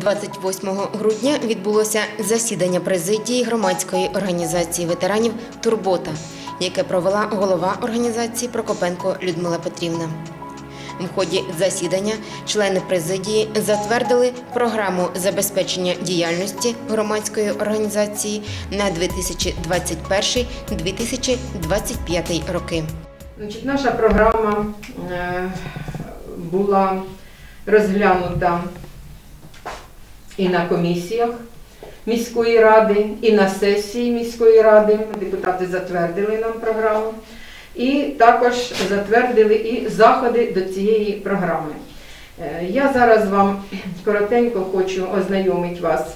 28 грудня відбулося засідання президії громадської організації ветеранів Турбота, яке провела голова організації Прокопенко Людмила Петрівна. В ході засідання члени президії затвердили програму забезпечення діяльності громадської організації на 2021-2025 роки. Значить, наша програма е, була розглянута і на комісіях міської ради, і на сесії міської ради. Депутати затвердили нам програму. І також затвердили і заходи до цієї програми. Е, Я зараз вам коротенько хочу ознайомити вас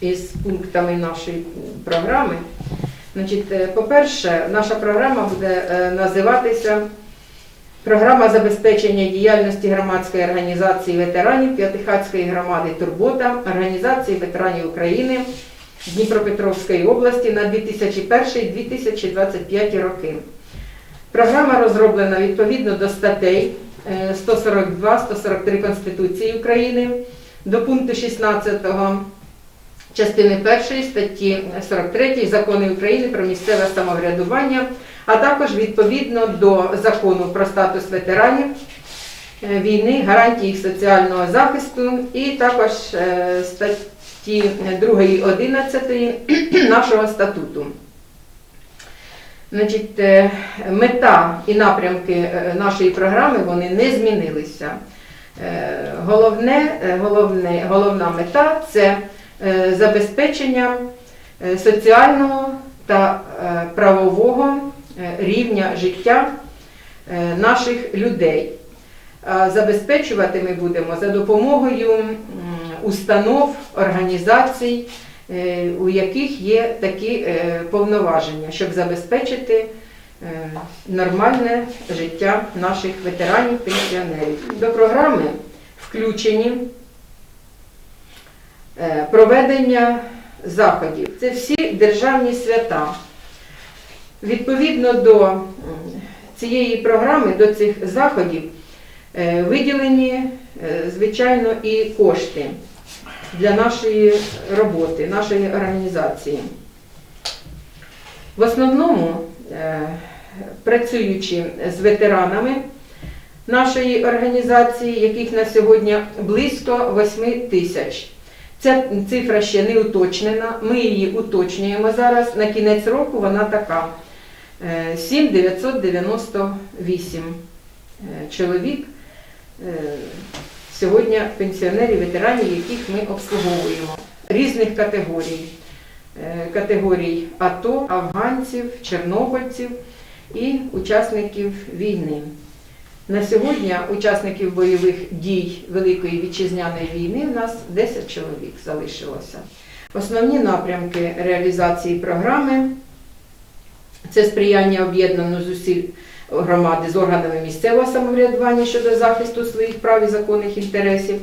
із пунктами нашої програми. Значить, е, по-перше, наша програма буде е, називатися Програма забезпечення діяльності громадської організації ветеранів П'ятихатської громади Турбота Організації ветеранів України Дніпропетровської області на 2001-2025 роки. Програма розроблена відповідно до статей е, 142-143 Конституції України, до пункту 16 частини 1 статті 43 Закону України про місцеве самоврядування, а також відповідно до закону про статус ветеранів е, війни, гарантії їх соціального захисту і також е, статті 2 11 нашого статуту. Значить, е, мета і напрямки нашої програми вони не змінилися. Головне, головне, головна мета це забезпечення соціального та правового рівня життя е, наших людей. А Забезпечувати ми будемо за допомогою установ, організацій, е, у яких є такі е, повноваження, щоб забезпечити е, нормальне життя наших ветеранів, пенсіонерів. До програми включені е, проведення заходів. Це всі державні свята. Відповідно до цієї програми, до цих заходів, е, виділені, е, звичайно, і кошти для нашої роботи, нашої організації. В основному, е, працюючи з ветеранами нашої організації, яких на сьогодні близько 8 тисяч. Ця цифра ще не уточнена, ми її уточнюємо зараз. На кінець року вона така: 7998 е, чоловік. е, Сьогодні пенсіонерів, ветеранів, яких ми обслуговуємо різних категорій. Е, Категорій АТО, афганців, чорнобильців і учасників війни. На сьогодні учасників бойових дій Великої вітчизняної війни в нас 10 чоловік залишилося. Основні напрямки реалізації програми це сприяння об'єднаного зусиль громади з органами місцевого самоврядування щодо захисту своїх прав і законних інтересів.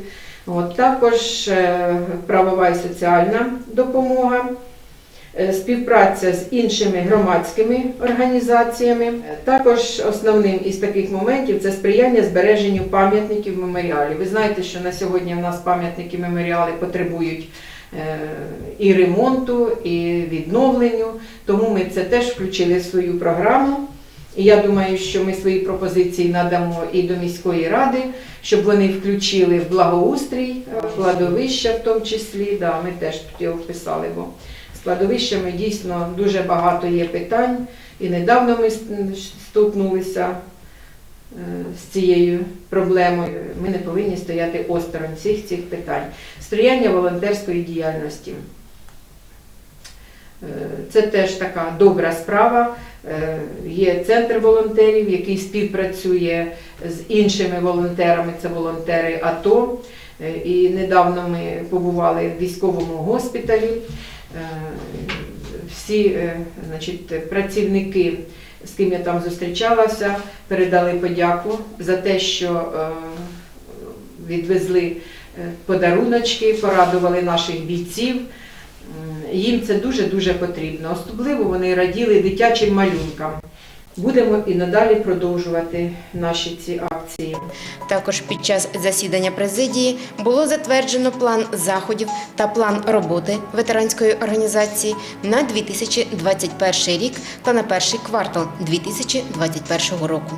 От, також е, правова і соціальна допомога, е, співпраця з іншими громадськими організаціями. Також основним із таких моментів це сприяння збереженню пам'ятників меморіалів. Ви знаєте, що на сьогодні в нас пам'ятники меморіали потребують і ремонту, і відновленню, тому ми це теж включили в свою програму. І я думаю, що ми свої пропозиції надамо і до міської ради, щоб вони включили в благоустрій, е, кладовища в тому числі. Да, ми теж його вписали, бо з кладовищами дійсно дуже багато є питань. І недавно ми с- стикнулися е, з цією проблемою. Ми не повинні стояти осторонь всіх цих питань. Сприяння волонтерської діяльності. Е, Це теж така добра справа. Е, Є центр волонтерів, який співпрацює з іншими волонтерами, це волонтери АТО. Е, І недавно ми побували в військовому госпіталі. Е, Всі е, значить, працівники, з ким я там зустрічалася, передали подяку за те, що е, відвезли е, подаруночки, порадували наших бійців. Їм це дуже-дуже потрібно. Особливо вони раділи дитячим малюнкам. Будемо і надалі продовжувати наші ці акції. Також під час засідання президії було затверджено план заходів та план роботи ветеранської організації на 2021 рік та на перший квартал 2021 року.